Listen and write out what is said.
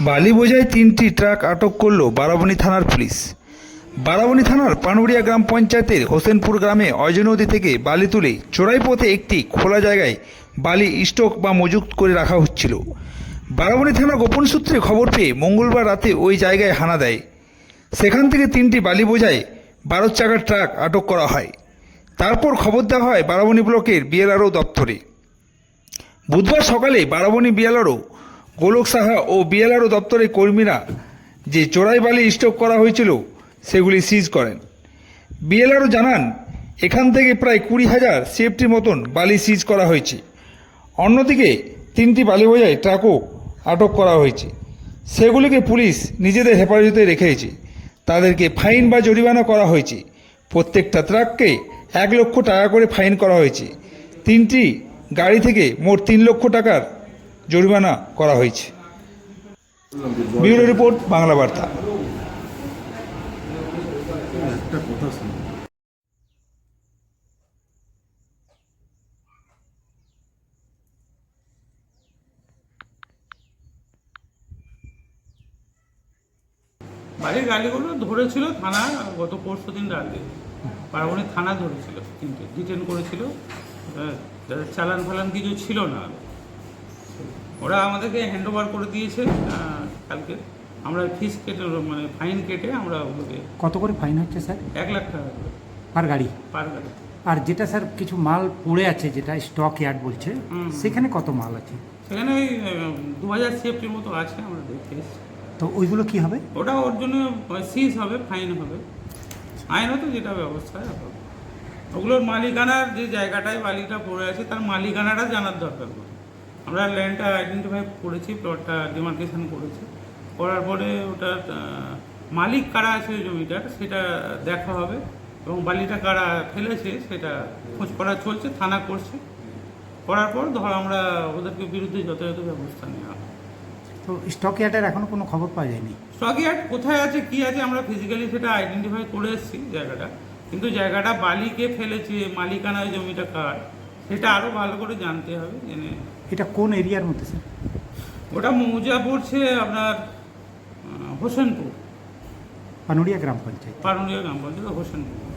বালি বোঝাই তিনটি ট্রাক আটক করল বারাবণী থানার পুলিশ। বারাবণী থানার পানুড়িয়া গ্রাম পঞ্চায়েতের হোসেনপুর গ্রামে অজয় নদী থেকে বালি তুলে চোরাই পথে একটি খোলা জায়গায় বালি স্টক বা মজুত করে রাখা হচ্ছিল। বারাবণী থানা গোপন সূত্রে খবর পেয়ে মঙ্গলবার রাতে ওই জায়গায় হানা দেয়। সেখান থেকে তিনটি বালি বোঝায় বারো চাকার ট্রাক আটক করা হয়। তারপর খবর দেওয়া হয় বারাবণী ব্লকের বিএলআরও দপ্তরে। বুধবার সকালে বারাবণী বিএলআরও গোলক সাহা ও বিএলআরও দপ্তরের কর্মীরা যে চোরাই বালি স্টক করা হয়েছিল, সেগুলি সিজ করেন। বিএলআরও জানান, এখান থেকে প্রায় কুড়ি হাজার সেফটির মতন বালি সিজ করা হয়েছে। অন্যদিকে, তিনটি বালি বোঝাই ট্রাকও আটক করা হয়েছে। সেগুলিকে পুলিশ নিজেদের হেফাজতে রেখেছে। তাদেরকে ফাইন বা জরিমানা করা হয়েছে। প্রত্যেকটা ট্রাককে এক লক্ষ টাকা করে ফাইন করা হয়েছে। তিনটি গাড়ি থেকে মোট তিন লক্ষ টাকার জরিমানা করা হয়েছে। রিপোর্ট বাংলা বার্তা। বাড়ির গাড়িগুলো ধরেছিল থানা গত পরশু দিন রাতে। পার্বণী থানা ধরেছিল তিনটে। ডিটেন করেছিল। চালান ফালান কিছু ছিল না। ওরা আমাদেরকে হ্যান্ড ওভার করে দিয়েছে কালকে। আমরা ফিস কেটে মানে ফাইন কেটে আমরা ওগুলোকে কত করে ফাইন হচ্ছে স্যার এক লাখ টাকা করে। পার গাড়ি? পার গাড়ি। আর যেটা স্যার কিছু মাল পড়ে আছে যেটা স্টক ইয়ার্ড বলছে সেখানে কত মাল আছে? সেখানে ওই দু হাজার সেফটির মতো আছে আমরা দেখতে এসেছি। তো ওইগুলো কি হবে? ওটা ওর জন্য সিজ হবে ফাইন হবে। আইনত যেটা ব্যবস্থা হবে। ওগুলোর মালিকানার যে জায়গাটায় বালিটা পড়ে আছে তার মালিকানাটা জানার দরকার। পড়ে আমরা ল্যান্ডটা আইডেন্টিফাই করেছি প্লটটা ডিমার্কেশন করেছি। করার পরে ওটার আহ, মালিক কারা আছে ওই জমিটার সেটা দেখা হবে। এবং বালিটা কারা ফেলেছে সেটা খোঁজ করা চলছে থানা করছে। করার পর ধর আমরা ওদেরকে বিরুদ্ধে যথাযথ ব্যবস্থা নেওয়া হবে। তো স্টক ইয়ার্ডের এখনও কোনো খবর পাওয়া যায়নি? স্টক ইয়ার্ড কোথায় আছে কি আছে আমরা ফিজিক্যালি সেটা আইডেন্টিফাই করে এসেছি জায়গাটা। কিন্তু জায়গাটা বালিকে ফেলেছে মালিকানা জমিটা কার? সেটা আরও ভালো করে জানতে হবে জেনে। এটা কোন এরিয়ার মধ্যে স্যার? ওটা মৌজা পড়ছে আপনার হোসেনপুর। পানুড়িয়া গ্রাম পঞ্চায়েত। পারুলিয়া গ্রাম পঞ্চায়েত হোসেনপুর।